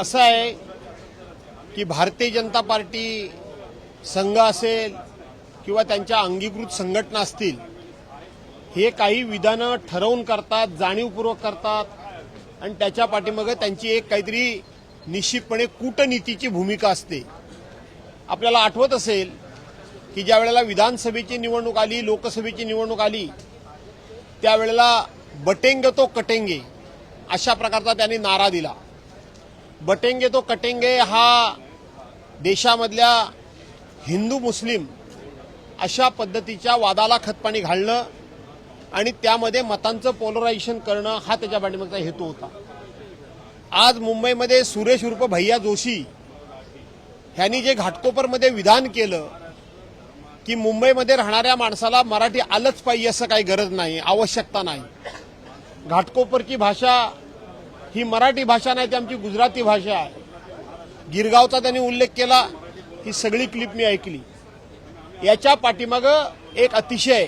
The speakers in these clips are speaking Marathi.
असं आहे की भारतीय जनता पार्टी संघ असेल किंवा त्यांच्या अंगीकृत संघटना असतील हे काही विधानं ठरवून करतात जाणीवपूर्वक करतात आणि त्याच्या पाठीमागे त्यांची एक काहीतरी निश्चितपणे कूटनीतीची भूमिका असते. आपल्याला आठवत असेल की ज्या वेळेला विधानसभेची निवडणूक आली लोकसभेची निवडणूक आली त्यावेळेला बटेंगे तो कटेंगे अशा प्रकारचा त्यांनी नारा दिला. बटेंगे तो कटेंगे हा देशामधल्या हिंदू मुस्लिम अशा पद्धतीच्या वादाला खतपाणी घालणं आणि त्यामध्ये मतांचं पोलरायझेशन करणं हा त्याच्या पाठीमागचा हेतू होता. आज मुंबईमध्ये सुरेश उर्फ भैया जोशी ह्यांनी जे घाटकोपरमध्ये विधान केलं की मुंबईमध्ये राहणाऱ्या माणसाला मराठी आलंच पाहिजे असं काही गरज नाही आवश्यकता नाही. घाटकोपरची भाषा ही मराठी भाषा नाही ती आमची गुजराती भाषा आहे. गिरगावचा त्यांनी उल्लेख केला ही सगळी क्लिप मी ऐकली. याच्या पाठीमागं एक अतिशय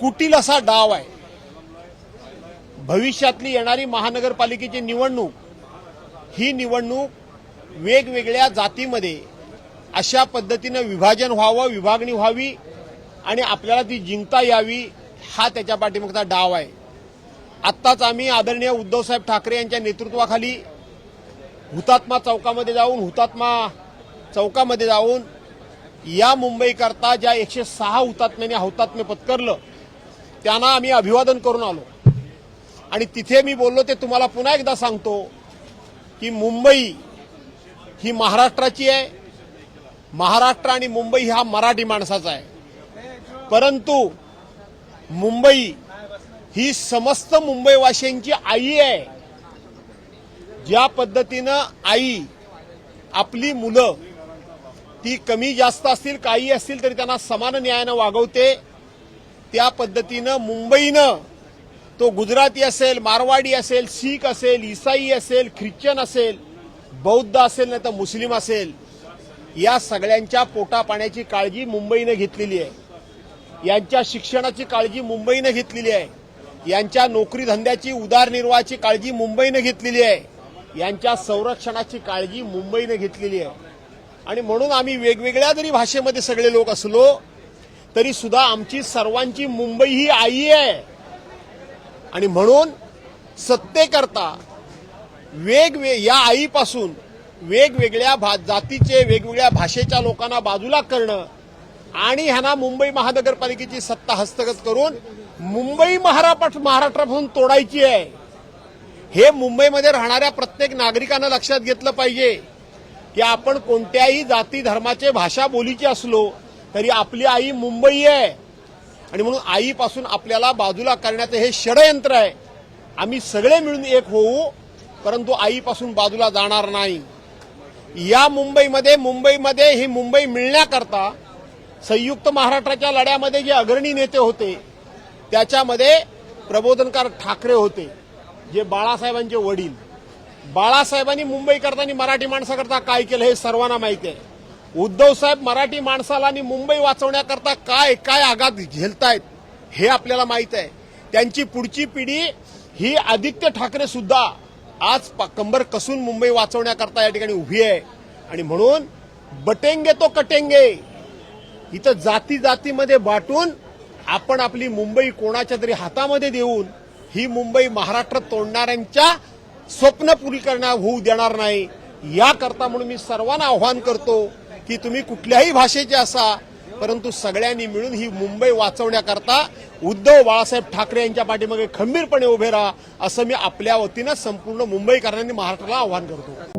कुटील असा डाव आहे. भविष्यातली येणारी महानगरपालिकेची निवडणूक ही निवडणूक वेगवेगळ्या जातीमध्ये अशा पद्धतीनं विभाजन व्हावं विभागणी व्हावी आणि आपल्याला ती जिंकता यावी हा त्याच्या पाठीमागचा डाव आहे. आत्ताच आम्ही आदरणीय उद्धवसाहेब ठाकरे यांच्या नेतृत्वाखाली हुतात्मा चौकामध्ये जाऊन हुतात्मा चौकामध्ये जाऊन या मुंबईकरता ज्या एकशे सहा हुतात्म्यांनी हुतात्म्य पत्करलं त्यांना आम्ही अभिवादन करून आलो. आणि तिथे मी बोललो ते तुम्हाला पुन्हा एकदा सांगतो की मुंबई ही महाराष्ट्राची आहे महाराष्ट्र आणि मुंबई हा मराठी माणसाचा आहे. परंतु मुंबई ही समस्त मुंबईवासियांची आई आहे. ज्या पद्धतीनं आई आपली मुलं ती कमी जास्त असतील काही असतील तरी त्यांना समान न्यायानं वागवते. त्या पद्धतीनं मुंबईनं तो गुजराती असेल मारवाडी असेल शीख असेल इसाई असेल ख्रिश्चन असेल बौद्ध असेल नाही तर मुस्लिम असेल या सगळ्यांच्या पोटापाण्याची काळजी मुंबईनं घेतलेली आहे. यांच्या शिक्षणाची काळजी मुंबईनं घेतलेली आहे. यांच्या नोकरी धंद्याची उदारनिर्वाहाची काळजी मुंबईनं घेतलेली आहे. यांच्या संरक्षणाची काळजी मुंबईनं घेतलेली आहे. आणि म्हणून आम्ही वेगवेगळ्या जरी भाषेमध्ये सगळे लोक असलो तरी सुद्धा आमची सर्वांची मुंबई ही आई आहे. आणि म्हणून सत्तेकरता वेगवे या आईपासून वेगवेगळ्या भा जातीचे वेगवेगळ्या भाषेच्या लोकांना बाजूला करणं आणि ह्यांना मुंबई महानगरपालिकेची सत्ता हस्तगत करून मुंबई महाराष्ट्र महाराष्ट्रापासून तोडायची आहे. हे मुंबईमध्ये राहणाऱ्या प्रत्येक नागरिकानं लक्षात घेतलं पाहिजे की आपण कोणत्याही जाती धर्माचे भाषा बोलीचे असलो तरी आपली आई मुंबई आहे. आणि म्हणून आईपासून आपल्याला बाजूला करण्याचं हे षडयंत्र आहे. आम्ही सगळे मिळून एक होऊ परंतु आईपासून बाजूला जाणार नाही. या मुंबईमध्ये मुंबईमध्ये ही मुंबई मिळण्याकरता संयुक्त महाराष्ट्राच्या लढ्यामध्ये जे अग्रणी नेते होते त्याच्यामध्ये प्रबोधनकार ठाकरे होते जे बाळासाहेबांचे वडील. बाळासाहेबांनी मुंबई करताना मराठी माणसाकरता काय केलं हे सर्वांना माहिती आहे. उद्धव साहेब मराठी माणसाला आणि मुंबई वाचवण्याकरता काय काय आघात झेलतायत हे आपल्याला माहीत आहे. त्यांची पुढची पिढी ही आदित्य ठाकरे सुद्धा आज कंबर कसून मुंबई वाचवण्याकरता या ठिकाणी उभी आहे. आणि म्हणून बटेंगे तो कटेंगे. इथं जाती जातीमध्ये वाटून आपण आपली मुंबई कोणाच्या तरी हातामध्ये देऊन ही मुंबई महाराष्ट्रात तोडणाऱ्यांच्या स्वप्न पुरी करण्या होऊ देणार नाही. याकरता म्हणून मी सर्वांना आव्हान करतो की तुम्ही कुठल्याही भाषेचे असा परंतु सगळ्यांनी मिळून ही मुंबई वाचवण्याकरता उद्धव बाळासाहेब ठाकरे यांच्या पाठीमागे खंबीरपणे उभे राहा असं मी आपल्या वतीनं संपूर्ण मुंबईकरांनी महाराष्ट्राला आव्हान करतो.